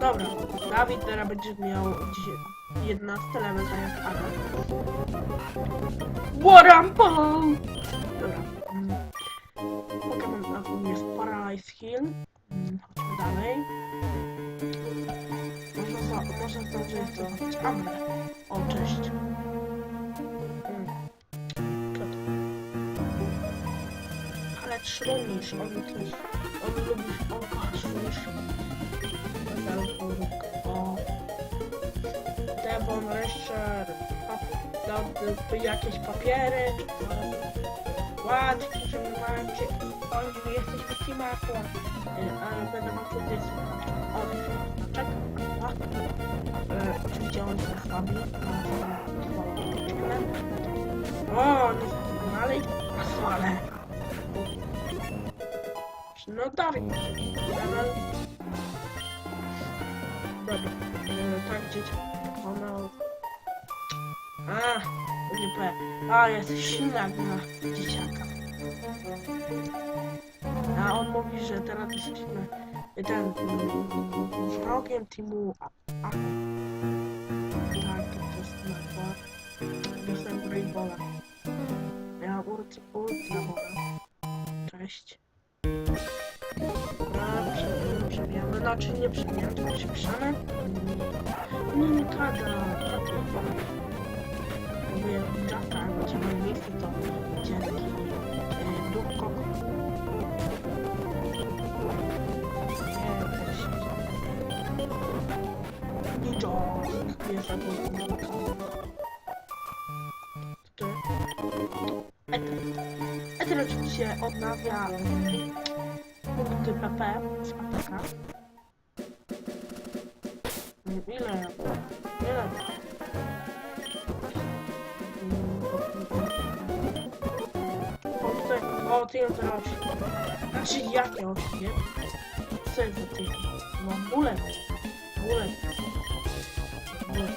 Dobra, Dawid teraz będzie miał dzisiaj 11 level tak jak Adam. Warampo! Dobra. mm. Pokémon na tym jest Paradise Hill. Mm, Chodźmy dalej. Może, za, może zdąży jeszcze zobaczyć Amber. O, cześć. Szrumisz, on coś... On lubi... On kocha szrumisz. O. Devon, Resher, pap, jakieś papiery. Ład, że macie, oni jesteś taki makła. Ale będę wam tu gdzieś. O, czekaj. A. E, Oczywiście oni są słabi. O, nie no ale ale. No dalej. Ale... Dobra, e, tak dzieci. Ona... A, nie powiem. A, jest silna na dzieciaka. A on mówi, że teraz jesteśmy ten wrogiem teamu A. A. Tak, to jest nazwa. Jestem Rainbowa. Ja ultra wolę. Cześć. Znaczy nie przebijamy, tylko się piszemy. Nie, nie, tada. Mówię, czata, gdzie mam miejsce, to dzięki e, też. Ninja. Nie zabójmy. Ty. Eter. Oczywiście odnawia mm, punkty PP z ataka. Mm, Ile? Ile? O, tutaj, o, ty ją teraz. Znaczy, jakie osi, nie? Co jest za ty? No, bullet. Bullet. Bullet.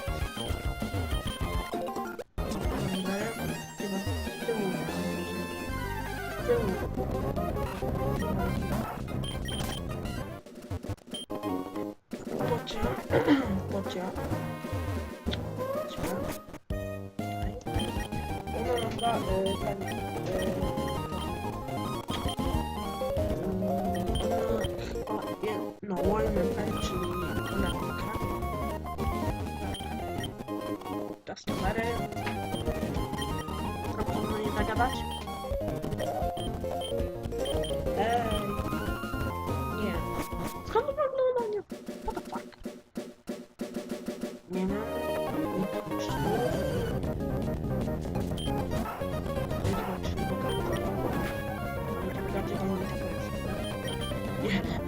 Dobra, chyba Nazywa y, ten... y, ona je- No, Wallman Pen, czyli grafika. Nie zagadać.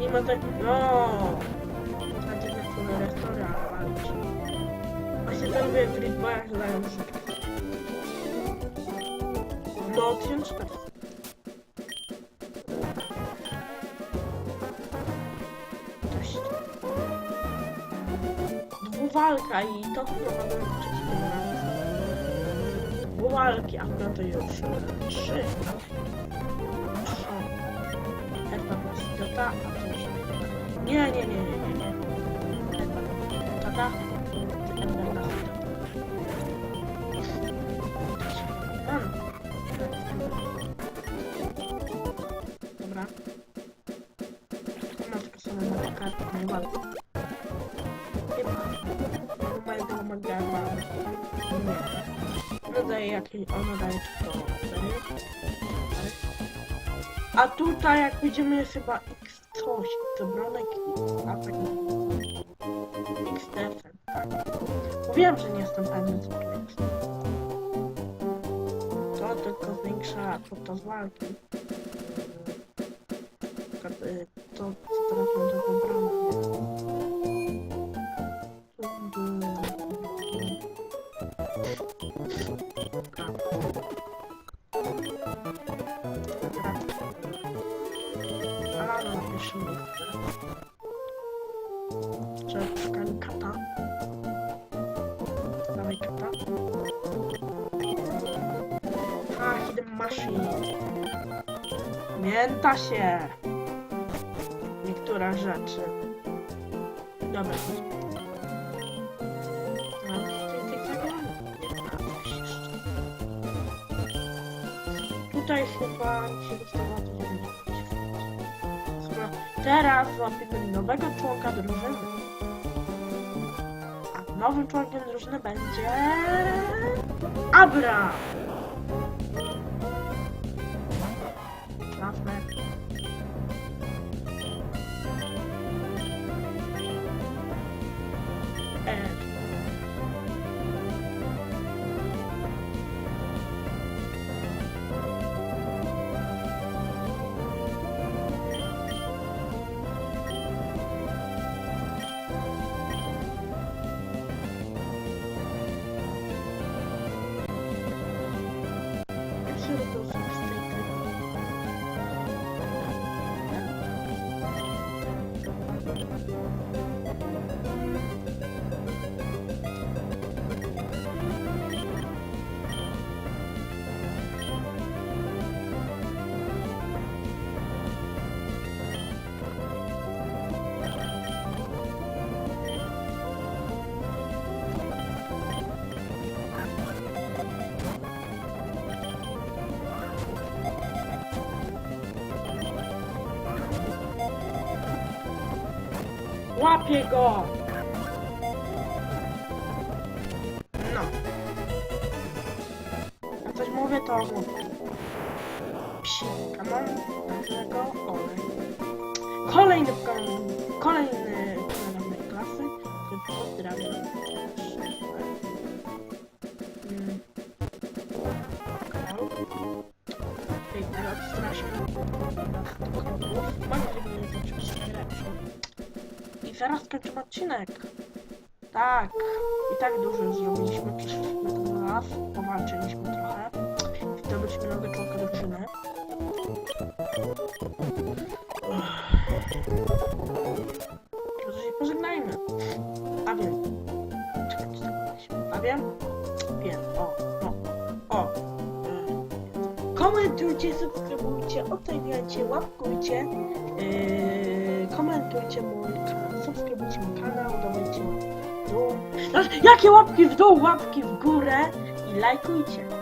Nie, ma tak... No! Znaczy na tyle restaurant walczyć. Właśnie to lubię w Ritboyach zdają się. No, 1400. Cześć. Dwuwalka i to wprowadzamy do trzeciej generacji. Dwuwalki, a no to już trzy. Trzy. Herba Prostata, a to już... Nie, nie, nie, nie, nie, nie. Hmm. Dobra. Mam tylko samą kartę, nie walkę. Chyba. Mam mojego magana. Nie. No daje jakieś, ono daje. A tutaj jak będziemy chyba x coś, to bronek i atak. X defense, tak. Mówiłem, że nie jestem pewny co to jest. To tylko zwiększa podczas walki. Na przykład, y, To, co teraz mam do obrony. Pamięta się. Niektórzy dobra rzeczy. Dobra. No. Tutaj chyba się dostało to Skoro teraz złapiemy nowego członka drużyny. A nowym członkiem drużyny będzie... Abra! Łapię go! No. Jak coś mówię, to mówię. Psika mam pewnego olej. Kolejny kam- kolejny kolejny zaraz kończymy odcinek. Tak. I tak dużo już zrobiliśmy. Przeszliśmy ten las, powalczyliśmy trochę. Zdobyliśmy nowy członka drużyny. Może się pożegnajmy. A wiem. Czekaj, co tam mieliśmy? A wiem? Wiem. O, o, o. Komentujcie, subskrybujcie, oceniajcie, łapkujcie. Yy, komentujcie mój jakie łapki w dół? Łapki w górę i lajkujcie.